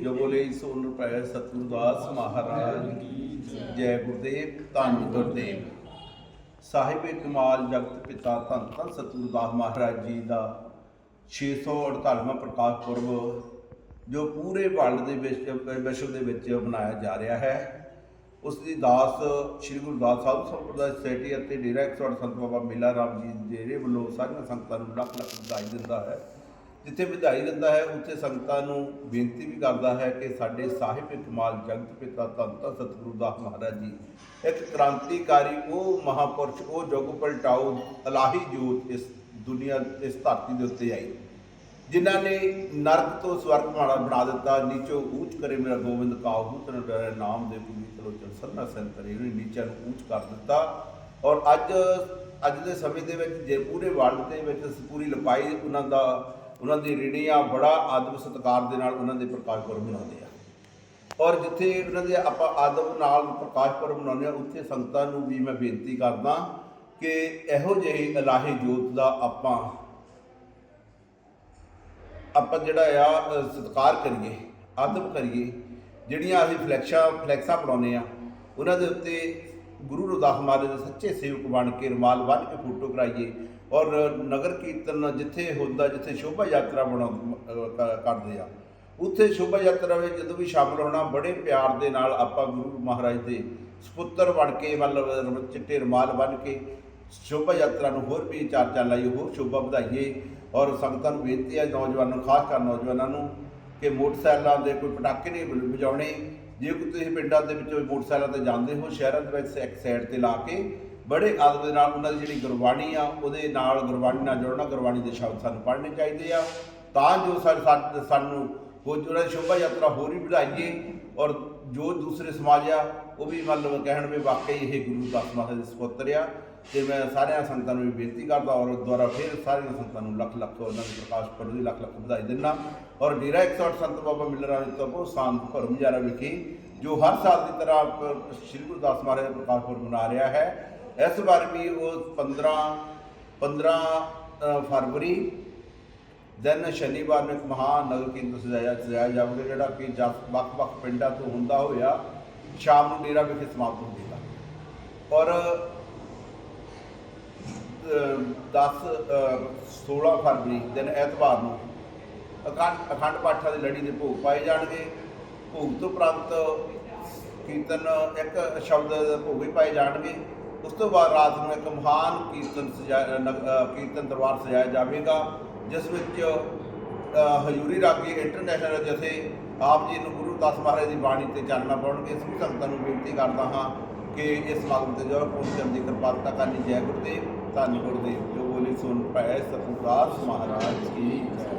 ਜੋ ਬੋਲੇ ਸੋਨ ਰੁਪਏ ਸਤਿਗੁਰਦਾਸ ਮਹਾਰਾਜ ਕੀ ਜੈ। ਗੁਰਦੇਵ, ਧੰਨ ਗੁਰਦੇਵ। ਸਾਹਿਬ ਕਮਾਲ ਜਗਤ ਪਿਤਾ ਧੰਨ ਧੰਨ ਸਤਿਗੁਰਦਾਸ ਮਹਾਰਾਜ ਜੀ ਦਾ 648ਵਾਂ ਪ੍ਰਕਾਸ਼ ਪੁਰਬ, ਜੋ ਪੂਰੇ ਵਰਲਡ ਦੇ ਵਿੱਚ, ਵਿਸ਼ਵ ਦੇ ਵਿੱਚ ਮਨਾਇਆ ਜਾ ਰਿਹਾ ਹੈ। ਉਸ ਦੀ ਦਾਸ ਸ੍ਰੀ ਗੁਰਦਾਸ ਸਾਹਿਬ ਸੰਪਰਦਾਇ ਸੋਸਾਇਟੀ ਅਤੇ ਡੇਰਾ 108 ਸੰਤ ਬਾਬਾ ਮੇਲਾ ਰਾਮ ਜੀ ਜਿਹੜੇ ਵੱਲੋਂ ਸਾਰੀਆਂ ਸੰਗਤਾਂ ਨੂੰ ਲੱਖ ਲੱਖ ਵਧਾਈ ਦਿੰਦਾ ਹੈ। ਜਿੱਥੇ ਵਧਾਈ ਦਿੰਦਾ ਹੈ, ਉੱਥੇ ਸੰਗਤਾਂ ਨੂੰ ਬੇਨਤੀ ਵੀ ਕਰਦਾ ਹੈ ਕਿ ਸਾਡੇ ਸਾਹਿਬ ਕਮਾਲ ਜਗਤ ਪਿਤਾ ਧੰਨ ਧੰਨ ਸਤਿਗੁਰੂ ਦਾਸ ਮਹਾਰਾਜ ਜੀ। ਇੱਕ ਕ੍ਰਾਂਤੀਕਾਰੀ, ਉਹ ਮਹਾਪੁਰਸ਼, ਉਹ ਯੁੱਗ ਪਲਟਾਓ ਅਲਾਹੀ ਜੋਤ ਇਸ ਦੁਨੀਆ, ਇਸ ਧਰਤੀ ਦੇ ਉੱਤੇ ਆਈ। ਜਿਨ੍ਹਾਂ ਨੇ ਨਰਕ ਤੋਂ ਸਵਰਗ ਮਾੜਾ ਬਣਾ ਦਿੱਤਾ, ਨੀਚੋ ਊਚ ਕਰੇ ਮੇਰਾ ਗੋਬਿੰਦ ਕਾਹੂ ਤਨ ਡਰੇ, ਨਾਮ ਦੇ ਪਵਿੱਤਰ ਲੋਚਨ ਸਰਨਾ ਸੰਤਰੇ ਉਹਨੇ ਨੀਚਾਂ ਨੂੰ ਊਚ ਕਰ ਦਿੱਤਾ। ਔਰ ਅੱਜ ਅੱਜ ਦੇ ਸਮੇਂ ਦੇ ਵਿੱਚ, ਜੇ ਪੂਰੇ ਵਰਲਡ ਦੇ ਵਿੱਚ ਪੂਰੀ ਲਪਾਈ ਉਹਨਾਂ ਦਾ ਉਹਨਾਂ ਦੀ ਰਿਣੀਆਂ ਬੜਾ ਆਦਮ ਸਤਿਕਾਰ ਦੇ ਨਾਲ ਉਹਨਾਂ ਦੇ ਪ੍ਰਕਾਸ਼ ਪੁਰਬ ਮਨਾਉਂਦੇ ਆ। ਔਰ ਜਿੱਥੇ ਉਹਨਾਂ ਦੇ ਆਪਾਂ ਆਦਮ ਨਾਲ ਪ੍ਰਕਾਸ਼ ਪੁਰਬ ਮਨਾਉਂਦੇ ਆ ਉੱਥੇ ਸੰਗਤਾਂ ਨੂੰ ਵੀ ਮੈਂ ਬੇਨਤੀ ਕਰਦਾ ਕਿ ਇਹੋ ਜਿਹੇ ਇਲਾਹੀ ਜੋਤ ਦਾ ਆਪਾਂ ਆਪਾਂ ਜਿਹੜਾ ਆ ਅ, ਸਤਿਕਾਰ ਕਰੀਏ ਆਦਬ ਕਰੀਏ ਜਿਹੜੀਆਂ ਅਸੀਂ ਫਲੈਕਸ਼ਾਂ ਫਲੈਕਸਾਂ ਬਣਾਉਂਦੇ ਆ ਉਹਨਾਂ ਦੇ ਉੱਤੇ ਗੁਰੂ ਰਵਿਦਾਸ ਮਹਾਰਾਜ ਦੇ ਸੱਚੇ ਸੇਵਕ ਬਣ ਕੇ ਰਮਾਲ ਬੰਨ੍ਹ ਕੇ ਫੋਟੋ ਕਰਾਈਏ ਔਰ ਨਗਰ ਕੀਰਤਨ ਜਿੱਥੇ ਹੁੰਦਾ, ਜਿੱਥੇ ਸ਼ੋਭਾ ਯਾਤਰਾ ਬਣਾ ਕਰਦੇ ਆ, ਉੱਥੇ ਸ਼ੋਭਾ ਯਾਤਰਾ ਵਿੱਚ ਜਦੋਂ ਵੀ ਸ਼ਾਮਲ ਹੋਣਾ, ਬੜੇ ਪਿਆਰ ਦੇ ਨਾਲ ਆਪਾਂ ਗੁਰੂ ਮਹਾਰਾਜ ਦੇ ਸੁਪੁੱਤਰ ਬਣ ਕੇ ਮਤਲਬ ਚਿੱਟੇ ਰਮਾਲ ਬੰਨ੍ਹ ਕੇ ਸ਼ੋਭਾ ਯਾਤਰਾ ਨੂੰ ਹੋਰ ਵੀ ਚਰਚਾ ਚਾਰ ਲਾਈਏ, ਹੋਰ ਸ਼ੋਭਾ ਵਧਾਈਏ ਔਰ ਸੰਗਤਾਂ ਨੂੰ ਬੇਨਤੀ ਹੈ ਨੌਜਵਾਨਾਂ ਨੂੰ, ਖਾਸ ਕਰ ਨੌਜਵਾਨਾਂ ਨੂੰ ਕਿ ਮੋਟਰਸਾਈਕਲਾਂ ਦੇ ਕੋਈ ਪਟਾਕੇ ਨਹੀਂ ਵਜਾਉਣੇ ਜੇ ਕੋਈ ਤੁਸੀਂ ਪਿੰਡਾਂ ਦੇ ਵਿੱਚੋਂ ਮੋਟਰਸਾਈਕਲਾਂ ਤੇ ਜਾਂਦੇ ਹੋ, ਸ਼ਹਿਰਾਂ ਦੇ ਵਿੱਚ ਇੱਕ ਸਾਈਡ ਤੇ ਲਾ ਕੇ ਬੜੇ ਆਦਮ ਦੇ ਨਾਲ ਉਹਨਾਂ ਦੀ ਜਿਹੜੀ ਗੁਰਬਾਣੀ ਆ, ਉਹਦੇ ਨਾਲ ਗੁਰਬਾਣੀ ਨਾਲ ਜੁੜਨਾ, ਗੁਰਬਾਣੀ ਦੇ ਸ਼ਬਦ ਸਾਨੂੰ ਪੜ੍ਹਨੇ ਚਾਹੀਦੇ ਆ। ਤਾਂ ਜੋ ਸਾ- ਸਾਨੂੰ ਉਹ ਜਿਹੜਾ ਸ਼ੋਭਾ ਯਾਤਰਾ ਹੋਰ ਵੀ ਵਧਾਈਏ ਔਰ ਜੋ ਦੂਸਰੇ ਸਮਾਜ ਆ, ਉਹ ਵੀ ਮਤਲਬ ਕਹਿਣ ਵੀ ਵਾਕਈ ਇਹ ਗੁਰੂ ਦਾਸ ਮਹਾਰਾਜ ਦੇ ਸੁਪੁੱਤਰ ਆ। ਤੇ ਮੈਂ ਸਾਰਿਆਂ ਸੰਗਤਾਂ ਨੂੰ ਵੀ ਬੇਨਤੀ ਕਰਦਾ ਔਰ ਦੁਆਰਾ ਫਿਰ ਸਾਰੀਆਂ ਸੰਗਤਾਂ ਨੂੰ ਲੱਖ ਲੱਖ ਉਹਨਾਂ ਦੇ ਪ੍ਰਕਾਸ਼ ਪੁਰਬ ਦੀ ਲੱਖ ਲੱਖ ਵਧਾਈ ਦਿੰਦਾ। ਔਰ ਡੇਰਾ 108 ਸੰਤ ਬਾਬਾ ਮਿਲਰਾਂ ਦੇ ਤਪੋ ਸ਼ਾਂਤ ਭਰਮ ਜਾਰਾ ਵਿਖੇ, ਜੋ ਹਰ ਸਾਲ ਦੀ ਤਰ੍ਹਾਂ ਸ੍ਰੀ ਗੁਰੂ ਦਾਸ ਮਹਾਰਾਜ ਦਾ ਪ੍ਰਕਾਸ਼ ਪੁਰਬ ਮਨਾ ਰਿਹਾ ਹੈ। ਇਸ ਵਾਰ ਵੀ ਉਹ 15 15 ਫਰਵਰੀ ਦਿਨ ਸ਼ਨੀਵਾਰ ਨੂੰ ਇੱਕ ਮਹਾਨ ਨਗਰ ਕੀਰਤਨ ਸਜਾਇਆ ਸਜਾਇਆ ਜਾਵੇਗਾ ਜਿਹੜਾ ਕਿ ਜਸ- ਵੱਖ-ਵੱਖ ਪਿੰਡਾਂ ਤੋਂ ਹੁੰਦਾ ਹੋਇਆ ਸ਼ਾਮ ਨੂੰ ਡੇਰਾ ਵਿਖੇ ਸਮਾਪਤ ਹੋਵੇਗਾ ਔਰ 10 16 ਫਰਵਰੀ, ਦਿਨ ਐਤਵਾਰ ਨੂੰ ਅਖੰਡ ਅਖੰਡ ਪਾਠਾਂ ਦੀ ਲੜੀ ਦੇ ਭੋਗ ਪਾਏ ਜਾਣਗੇ। ਭੋਗ ਤੋਂ ਉਪਰੰਤ ਕੀਰਤਨ ਇੱਕ ਸ਼ਬਦ ਭੋਗ ਵੀ ਪਾਏ ਜਾਣਗੇ। ਉਸ ਤੋਂ ਬਾਅਦ ਰਾਤ ਨੂੰ ਇੱਕ ਮਹਾਨ ਕੀਰਤਨ ਸਜਾਇਆ ਨਗ- ਕੀਰਤਨ ਦਰਬਾਰ ਸਜਾਇਆ ਜਾਵੇਗਾ। ਜਿਸ ਵਿੱਚ ਹਜ਼ੂਰੀ ਰਾਗੀ ਇੰਟਰਨੈਸ਼ਨਲ ਜਥੇ ਆਪ ਜੀ ਨੂੰ ਗੁਰੂ ਦਾਸ ਮਹਾਰਾਜ ਦੀ ਬਾਣੀ ਤੇ ਚਾਨਣਾ ਪਾਉਣਗੇ ਸਭ ਸੰਗਤਾਂ ਨੂੰ ਬੇਨਤੀ ਕਰਦਾ ਹਾਂ ਕਿ ਇਸ ਸਮਾਗਮ ਤੇ ਜਰੂਰ ਪਹੁੰਚਣ ਦੀ ਕਿਰਪਾਲਤਾ ਕਰਨੀ ਜੈ ਗੁਰਦੇਵ, ਧੰਨ ਗੁਰਦੇਵ, ਜੋ ਬੋਲੇ ਸੁਣ ਪੈ ਸਤਿਗੁਰਦਾਸ ਮਹਾਰਾਜ ਕੀ ਜੈ।